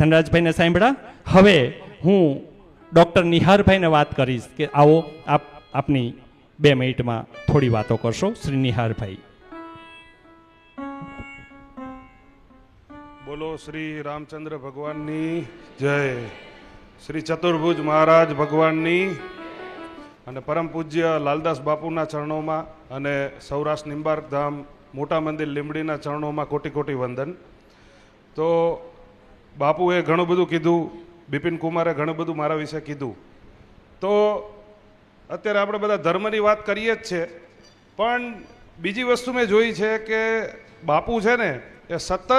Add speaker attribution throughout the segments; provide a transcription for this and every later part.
Speaker 1: ધનરાજભાઈને સાંભળ્યા? હવે હું ડૉક્ટર નિહારભાઈને વાત કરીશ કે આવો આપ, આપની બે મિનિટમાં થોડી વાતો કરશો, શ્રી નિહારભાઈ.
Speaker 2: બોલો શ્રી રામચંદ્ર ભગવાનની જય. શ્રી ચતુર્ભુજ મહારાજ ભગવાનની અને પરમ પૂજ્ય લાલદાસ બાપુના ચરણોમાં અને સૌરાષ્ટ્ર નિંબાર્ક ધામ મોટા મંદિર લીંબડીના ચરણોમાં કોટી કોટી વંદન. તો બાપુએ ઘણું બધું કીધું, બિપિન કુમારે ઘણું બધું મારા વિશે કીધું. તો અત્યારે આપણે બધા ધર્મની વાત કરીએ જ છે, પણ બીજી વસ્તુ મેં જોઈ છે કે બાપુ છે ને, એ સતત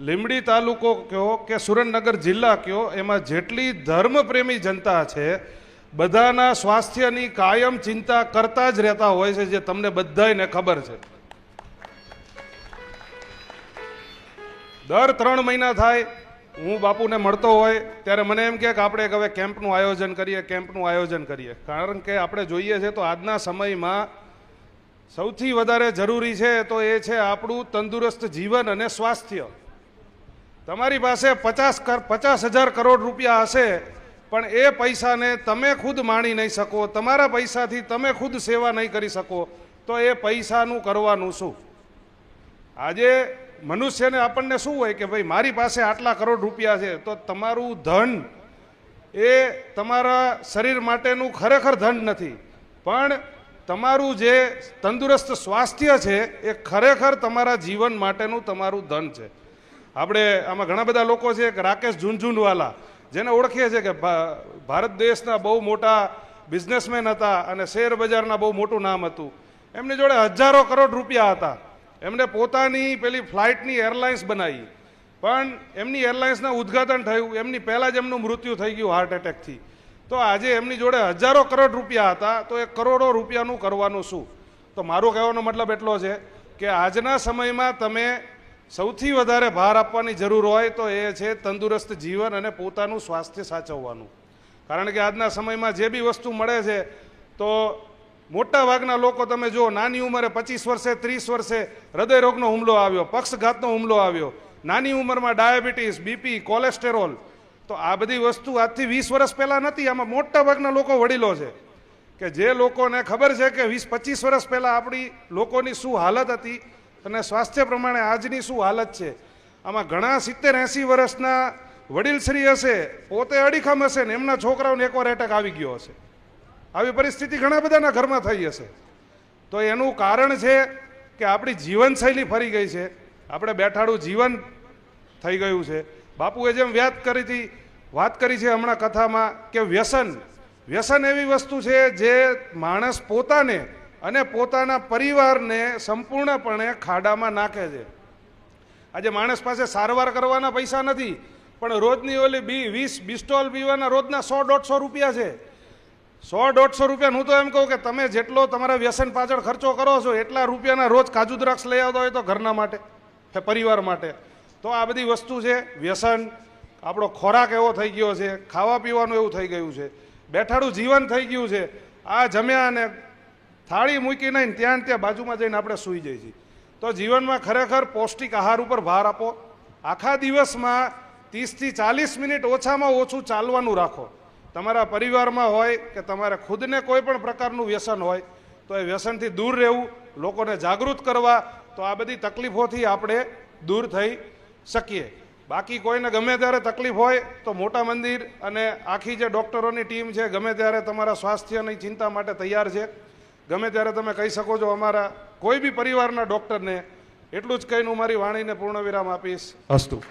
Speaker 2: લીંબડી તાલુકો કયો કે સુરેન્દ્રનગર જિલ્લા કયો, એમાં જેટલી ધર્મપ્રેમી જનતા છે, બધાના સ્વાસ્થ્યની કાયમ ચિંતા કરતા જ રહેતા હોય છે, જે તમને બધાયને ખબર છે. દર ત્રણ મહિના થાય, હું બાપુને મળતો હોય, ત્યારે મને એમ કે આપણે હવે કેમ્પનું આયોજન કરીએ, કેમ્પનું આયોજન કરીએ. કારણ કે આપણે જોઈએ છે તો આજના સમયમાં સૌથી વધારે જરૂરી છે તો એ છે આપણું તંદુરસ્ત જીવન અને સ્વાસ્થ્ય. તમારી પાસે પચાસ કર, પચાસ હજાર કરોડ રૂપિયા હશે, પણ એ પૈસાને તમે ખુદ માણી નહીં શકો, તમારા પૈસાથી તમે ખુદ સેવા નહીં કરી શકો, તો એ પૈસાનું કરવાનું શું? આજે મનુષ્યને આપણને શું હોય કે ભાઈ, મારી પાસે આટલા કરોડ રૂપિયા છે, તો તમારું ધન એ તમારા શરીર માટેનું ખરેખર ધન નથી. પણ તમારું જે તંદુરસ્ત સ્વાસ્થ્ય છે, એ ખરેખર તમારા જીવન માટેનું તમારું ધન છે. આપણે આમાં ઘણા બધા લોકો છે, કે રાકેશ ઝુંઝુનવાલા, જેને ઓળખીએ છીએ કે ભારત દેશના બહુ મોટા બિઝનેસમેન હતા અને શેર બજારના બહુ મોટું નામ હતું. એમની જોડે હજારો કરોડ રૂપિયા હતા. એમને પોતાની પેલી ફ્લાઇટની એરલાઇન્સ બનાવી. પણ એમની એરલાઇન્સના ઉદ્ઘાટન થયું, એમની પહેલાં જ એમનું મૃત્યુ થઈ ગયું હાર્ટ એટેકથી તો આજે એમની જોડે હજારો કરોડ રૂપિયા હતા, તો એ કરોડો રૂપિયાનું કરવાનું શું? તો મારો કહેવાનો મતલબ એટલો છે કે આજના સમયમાં તમે સૌથી વધારે ભાર આપવાની જરૂર હોય તો એ છે તંદુરસ્ત જીવન અને પોતાનું સ્વાસ્થ્ય સાચવવાનું. કારણ કે આજના સમયમાં જે બી વસ્તુ મળે છે, તો મોટા ભાગના લોકો તમે જુઓ, નાની ઉંમરે પચીસ વર્ષે, ત્રીસ વર્ષે હૃદયરોગનો હુમલો આવ્યો, પક્ષઘાતનો હુમલો આવ્યો. નાની ઉંમરમાં ડાયાબિટીસ, બીપી, કોલેસ્ટેરોલ. તો આ બધી વસ્તુ આજથી વીસ વર્ષ પહેલાં નથી આમાં મોટા ભાગના લોકો વડીલો છે. કે જે લોકોને ખબર છે કે વીસ, પચીસ વર્ષ પહેલાં આપણી લોકોની શું હાલત હતી અને સ્વાસ્થ્ય પ્રમાણે આજની શું હાલત છે. આમાં ઘણા સિત્તેર, એંસી વર્ષના વડીલશ્રી હશે, પોતે અડીખમ હશે ને એમના છોકરાઓને એકવાર એટેક આવી ગયો હશે. આવી પરિસ્થિતિ ઘણા બધાના ઘરમાં થઈ હશે. તો એનું કારણ છે કે આપણી જીવનશૈલી ફરી ગઈ છે. આપણે બેઠાડું જીવન થઈ ગયું છે. બાપુએ જેમ વ્યાત કરી હતી, વાત કરી છે હમણાં કથામાં કે વ્યસન. વ્યસન એવી વસ્તુ છે જે માણસ પોતાને અને પોતાના પરિવારને સંપૂર્ણપણે ખાડામાં નાખે છે. આજે માણસ પાસે સારવાર કરવાના પૈસા નથી, પણ રોજની ઓલી બી વીસ બિસ્ટોલ પીવાના રોજના સો દોઢસો રૂપિયા છે. સો દોઢસો રૂપિયા હું તો એમ કહું કે તમે જેટલો તમારા વ્યસન પાછળ ખર્ચો કરો છો, એટલા રૂપિયાના રોજ કાજુ દ્રાક્ષ લઈ આવતા હોય તો ઘરના માટે પરિવાર માટે. તો આ બધી વસ્તુ છે, વ્યસન, આપણો ખોરાક એવો થઈ ગયો છે, ખાવા પીવાનું એવું થઈ ગયું છે, બેઠાડું જીવન થઈ ગયું છે, આ જમ્યા અને થાળી મૂકી નહીં, ત્યાં ત્યાં બાજુમાં જઈને આપણે સૂઈ જઈએ છીએ. તો જીવનમાં ખરેખર પૌષ્ટિક આહાર ઉપર ભાર આપો. આખા દિવસમાં ત્રીસથી ચાલીસ મિનિટ ઓછામાં ઓછું ચાલવાનું રાખો. તમારા પરિવારમાં હોય કે તમારે ખુદને કોઈ પણ પ્રકારનું વ્યસન હોય, તો એ વ્યસનથી દૂર રહેવું, લોકોને જાગૃત કરવા, તો આ બધી તકલીફોથી આપણે દૂર થઈ શકીએ. બાકી કોઈને ગમે ત્યારે તકલીફ હોય, તો મોટા મંદિર અને આખી જે ડૉક્ટરોની ટીમ છે, ગમે ત્યારે તમારા સ્વાસ્થ્યની ચિંતા માટે તૈયાર છે. ગમે ત્યારે તમે કહી શકો છો, અમારા કોઈ બી પરિવારના ડૉક્ટરને, એટલું જ કહીને હું મારી વાણીને પૂર્ણ વિરામ આપીશ. અસ્તુ.